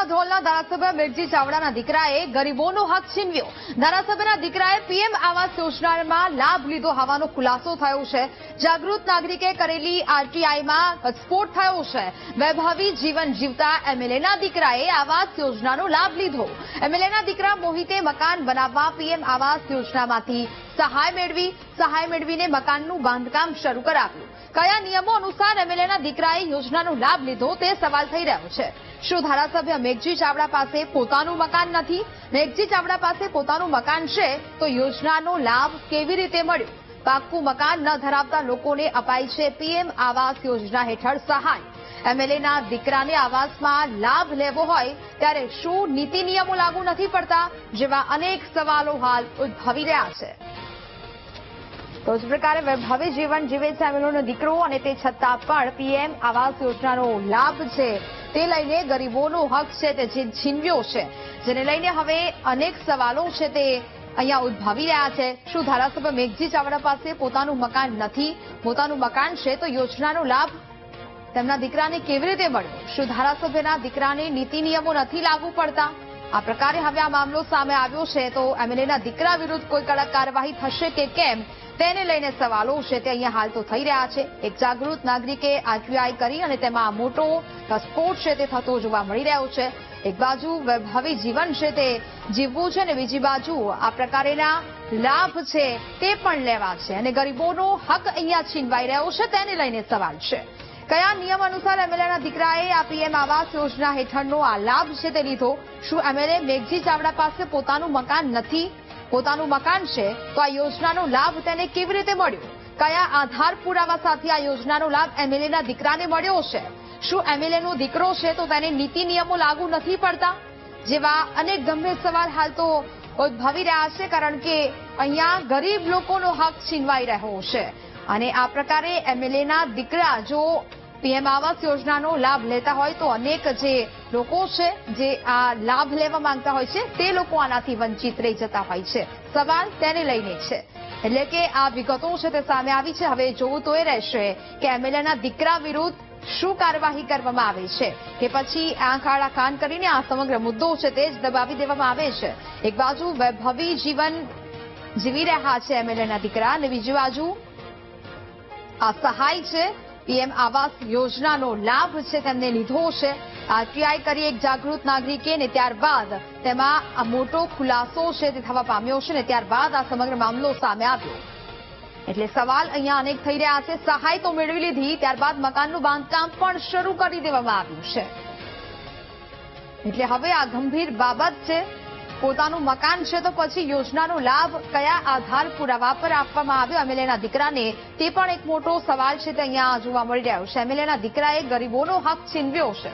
સુરતના ધ્રોલના ધારાસભ્ય મિર્જી ચાવડાના દીકરાએ ગરીબોનો હક છીનવ્યો. ધારાસભ્યના દીકરાએ પીએમ આવાસ યોજનામાં લાભ લીધો હોવાનો ખુલાસો થયો છે. જાગૃત નાગરિકે કરેલી આરટીઆઈમાં સ્ફોટ થયો છે. વૈભવી જીવન જીવતા એમએલએના દીકરાએ આવાસ યોજનાનો લાભ લીધો. એમએલએના દીકરા મોહિતે મકાન બનાવવા પીએમ આવાસ યોજનામાંથી સહાય મેળવી, સહાય મેળવીને મકાનનું બાંધકામ શરૂ કરાવ્યું. કયા નિયમો અનુસાર એમએલએના દીકરાએ યોજનાનો લાભ લીધો તે સવાલ થઈ રહ્યો છે. શું ધારાસભ્ય મેઘજી ચાવડા પાસે પોતાનું મકાન નથી? મેઘજી ચાવડા પાસે પોતાનું મકાન છે, તો યોજનાનો લાભ કેવી રીતે મળ્યો? પાક્કું મકાન ન ધરાવતા લોકોને અપાય છે પીએમ આવાસ યોજના હેઠળ સહાય. એમએલએના દીકરાને આવાસમાં લાભ લેવો હોય, ત્યારે શું નીતિ નિયમો લાગુ નથી પડતા, જેવા અનેક સવાલો હાલ ઉદ્ભવી રહ્યા છે. તો જ પ્રકારે વૈભવી જીવન જીવે છે એમએલએનો દીકરો, અને તે છતાં પણ પીએમ આવાસ યોજનાનો લાભ છે તે લઈને ગરીબોનો હક છે તે છીનવ્યો છે. જેને લઈને હવે અનેક સવાલો છે તે અહીંયા ઉદ્ભવી રહ્યા છે. શું ધારાસભ્ય મેઘજી ચાવડા પાસે પોતાનું મકાન નથી? પોતાનું મકાન છે તો યોજનાનો લાભ તેમના દીકરાને કેવી રીતે મળ્યો શું ધારાસભ્યના દીકરાને નીતિ નિયમો નથી લાગુ પડતા? આ પ્રકારે હવે આ મામલો સામે આવ્યો છે તો એમએલએના દીકરા વિરુદ્ધ કોઈ કડક કાર્યવાહી થશે કે કેમ? તેને લઈને સવાલો છે તે અહીંયા હાલ તો થઈ રહ્યા છે. એક જાગૃત નાગરિકે આરટીઆઈ કરી અને તેમાં મોટો સ્ફોટ છે તે થતો જોવા મળી રહ્યો છે. એક બાજુ વૈભવી જીવન છે તે જીવવું છે અને બીજી બાજુ આ પ્રકારેના લાભ છે તે પણ લેવા છે. અને ગરીબોનો હક અહીંયા છીનવાઈ રહ્યો છે તેને લઈને સવાલ છે. કયા નિયમ અનુસાર એમએલએના દીકરાએ આ પીએમ આવાસ યોજના હેઠળનો આ લાભ છે તે લીધો? શું એમએલએ મેઘજી ચાવડા પાસે પોતાનું મકાન નથી? પોતાનું મકાન છે, તો આ યોજનાનો લાભ તેને કેવી રીતે મળ્યો? કયા આધાર પુરાવા સાથે આ યોજનાનો લાભ એમએલએના દીકરાને મળ્યો છે? શું એમએલએનો દીકરો છે તો તેને નીતિ નિયમો લાગુ નથી પડતા? જેવા અનેક ગંભીર સવાલ હાલ તો ઉદ્ભવી રહ્યા છે, કારણ કે અહીંયા ગરીબ લોકોનો હક છીનવાઈ રહ્યો છે. અને આ પ્રકારે એમએલએના દીકરા જો પીએમ આવાસ યોજનાનો લાભ લેતા હોય તો અનેક જે લોકો છે, જે આ લાભ લેવા માંગતા હોય છે, તે લોકો આનાથી વંચિત રહી જતા હોય છે. સવાલ તેને લઈને છે. એટલે કે આ વિગતો છે તે સામે આવી છે. હવે જોવું તો એ રહેશે કે એમએલએના દીકરા વિરુદ્ધ શું કાર્યવાહી કરવામાં આવે છે? કે પછી આંખ આડા કાન કરીને આ સમગ્ર મુદ્દો છે તે જ દબાવી દેવામાં આવે છે? એક બાજુ વૈભવી જીવન જીવી રહ્યા છે એમએલએના દીકરા અને બીજી બાજુ આ સહાય છે પીએમ આવાસ યોજનાનો લાભ છે તેમને લીધો છે. આરટીઆઈ કરી એક જાગૃત નાગરિકે ને ત્યારબાદ તેમાં આ મોટો ખુલાસો છે તે થવા પામ્યો છે ને ત્યારબાદ આ સમગ્ર મામલો સામે આવ્યો. એટલે સવાલ અહીંયા અનેક થઈ રહ્યા છે. સહાય તો મેળવી લીધી, ત્યારબાદ મકાનનું બાંધકામ પણ શરૂ કરી દેવામાં આવ્યું છે. એટલે હવે આ ગંભીર બાબત છે. પોતાનું મકાન છે તો પછી યોજનાનો લાભ કયા આધાર પુરાવા પર આપવામાં આવ્યો? એમએલએના દીકરાને તે પણ એક મોટો સવાલ છે તે અહીંયા જોવા મળી રહ્યો છે. એમએલએના દીકરાએ ગરીબોનો હક છીનવ્યો છે.